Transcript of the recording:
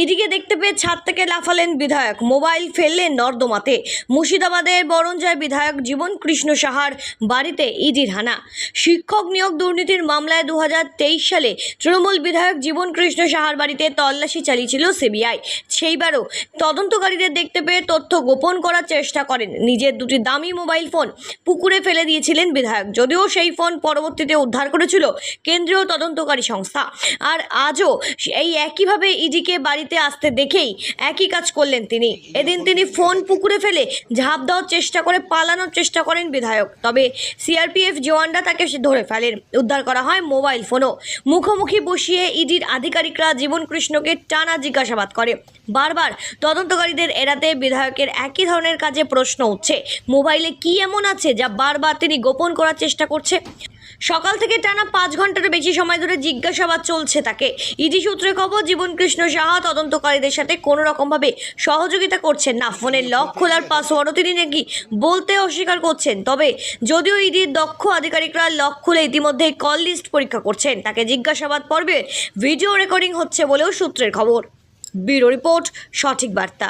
ইডিকে দেখতে পেয়ে ছাদ থেকে লাফালেন বিধায়ক। মোবাইল ফেললেন নর্দমাতে। মুর্শিদাবাদের বরঞ্জয় বিধায়ক জীবন কৃষ্ণ সাহার বাড়িতে ইডির হানা। শিক্ষক নিয়োগ দুর্নীতির মামলায় দু হাজার তেইশ সালে তৃণমূল বিধায়ক জীবন কৃষ্ণ সাহার বাড়িতে তল্লাশি চালিয়েছিল সিবিআই। সেইবারও তদন্তকারীদের দেখতে পেয়ে তথ্য গোপন করার চেষ্টা করেন। নিজের দুটি দামি মোবাইল ফোন পুকুরে ফেলে দিয়েছিলেন বিধায়ক। যদিও সেই ফোন পরবর্তীতে উদ্ধার করেছিল কেন্দ্রীয় তদন্তকারী সংস্থা। আর আজও এই একইভাবে ইডিকে বাড়িতে আসতে দেখেই একই কাজ করলেন তিনি। এদিন তিনি ফোন পুকুরে ফেলে ঝাঁপ দেওয়ার চেষ্টা করে, পালানোর চেষ্টা করেন বিধায়ক। তবে সিআরপিএফ জওয়ানরা তাকে ধরে ফেলেন। উদ্ধার করা হয় মোবাইল ফোনও। মুখোমুখি বসিয়ে ইডির আধিকারিকরা জীবন কৃষ্ণকে টানা জিজ্ঞাসাবাদ করে। বারবার তদন্তকারীদের এড়াতে বিধায়কের একই ধরনের কাজে প্রশ্ন উঠছে। মোবাইলে কি এমন আছে যা বারবার তিনি গোপন করার চেষ্টা করছে? সকাল থেকে টানা পাঁচ ঘণ্টার বেশি সময় ধরে জিজ্ঞাসাবাদ চলছে তাকে। ইডি সূত্রে খবর জীবন কৃষ্ণ সাহা তদন্তকারীদের সাথে কোনো রকমভাবে সহযোগিতা করছেন না। ফোনের লক খোলার পাসওয়ার্ডও তিনি নাকি বলতে অস্বীকার করছেন। তবে যদিও ইডির দক্ষ আধিকারিকরা লক খুলে ইতিমধ্যেই কল লিস্ট পরীক্ষা করছেন, তাকে জিজ্ঞাসাবাদ পর্বে ভিডিও রেকর্ডিং হচ্ছে বলেও সূত্রের খবর। ব্যুরো রিপোর্ট, সঠিক বার্তা।